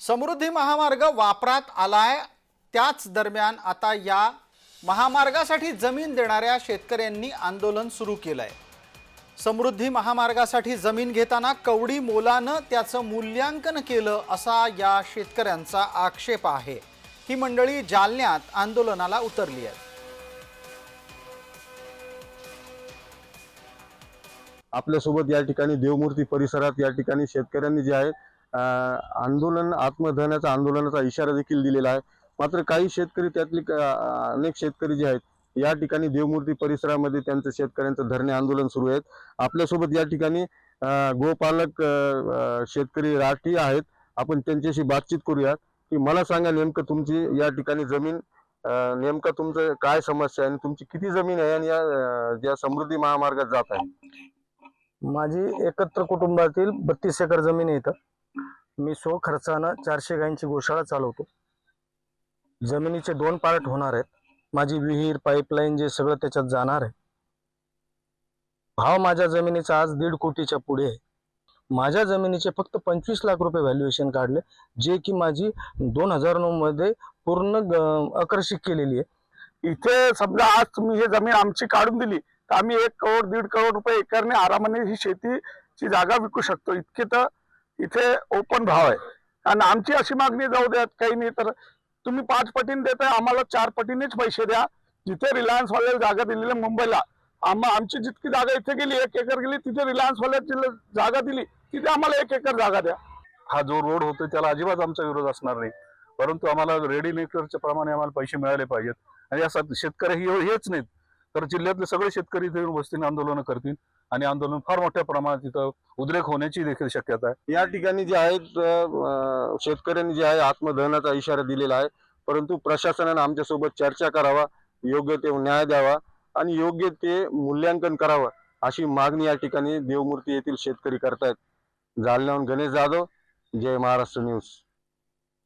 समृद्धी महामार्ग वापरात आलाय. त्याच दरम्यान आता या महामार्गासाठी जमीन देणाऱ्या शेतकऱ्यांनी आंदोलन सुरू केलं आहे समृद्धी महामार्गासाठी जमीन घेताना कवडी मोलानं त्याचं मूल्यांकन केलं असा या शेतकऱ्यांचा आक्षेप आहे. ही मंडळी जालन्यात आंदोलनाला उतरली आहे. आपल्यासोबत या ठिकाणी देवमूर्ती परिसरात या ठिकाणी शेतकऱ्यांनी जे आहे आंदोलन आत्मधनाचा आंदोलनाचा इशारा देखील दिलेला आहे. मात्र काही शेतकरी त्यातली अनेक शेतकरी जे आहेत या ठिकाणी देवमूर्ती परिसरामध्ये त्यांचं शेतकऱ्यांचं धरणे आंदोलन सुरू आहेत. आपल्यासोबत या ठिकाणी गोपालक शेतकरी राठी आहेत. आपण त्यांच्याशी बातचीत करूयात. की मला सांगा नेमकं तुमची या ठिकाणी जमीन नेमकं तुमचं काय समस्या आहे आणि तुमची किती जमीन आहे आणि या ज्या समृद्धी महामार्गात जात आहे? माझी एकत्र कुटुंबातील बत्तीस एकर जमीन आहे इथं. मी सो खर्चानं चारशे गायींची गोशाळा चालवतो. जमिनीचे दोन पार्ट होणार आहेत. माझी विहीर पाईपलाईन जे सगळं त्याच्यात जाणार आहे. भाव माझ्या जमिनीचा आज दीड कोटीच्या पुढे आहे. माझ्या जमिनीचे फक्त पंचवीस लाख रुपये व्हॅल्युएशन काढले जे की माझी दोन हजार नऊ मध्ये पूर्ण आकर्षित केलेली आहे. इथे समजा आज तुम्ही हे जमीन आमची काढून दिली तर आम्ही एक करोड दीड करोड रुपये एकरने आरामाने ही शेतीची जागा विकू शकतो. इतके तर इथे ओपन भाव आहे. आणि आमची अशी मागणी जाऊ द्यात काही नाही तर तुम्ही पाच पटीने देताय आम्हाला चार पटीनेच पैसे द्या. जिथे रिलायन्स वाल्याला जागा दिलेली मुंबईला आम्हा आमची जितकी जागा इथे गेली एक एकर गेली तिथे रिलायन्स वाल्याची जागा दिली तिथे आम्हाला एक एकर जागा द्या. हा जो रोड होतो त्याला अजिबात आमचा विरोध असणार नाही. परंतु आम्हाला रेडी नेटवर्कच्या प्रमाणे आम्हाला पैसे मिळाले पाहिजेत. आणि या शेतकरी हेच नाहीत. तर जिल्ह्यातले सगळे शेतकरी इथे येऊन बसतील आंदोलन करतील आणि आंदोलन फार मोठ्या प्रमाणात इथं उद्रेक होण्याची देखील शक्यता आहे. या ठिकाणी जे आहेत शेतकऱ्यांनी जे आहे आत्मदहनाचा इशारा दिलेला आहे. परंतु प्रशासनानं आमच्यासोबत चर्चा करावा योग्य ते न्याय द्यावा आणि योग्य ते मूल्यांकन करावं अशी मागणी या ठिकाणी देवमूर्ती येथील शेतकरी करतायत. जालन्याहून गणेश जाधव जय महाराष्ट्र न्यूज.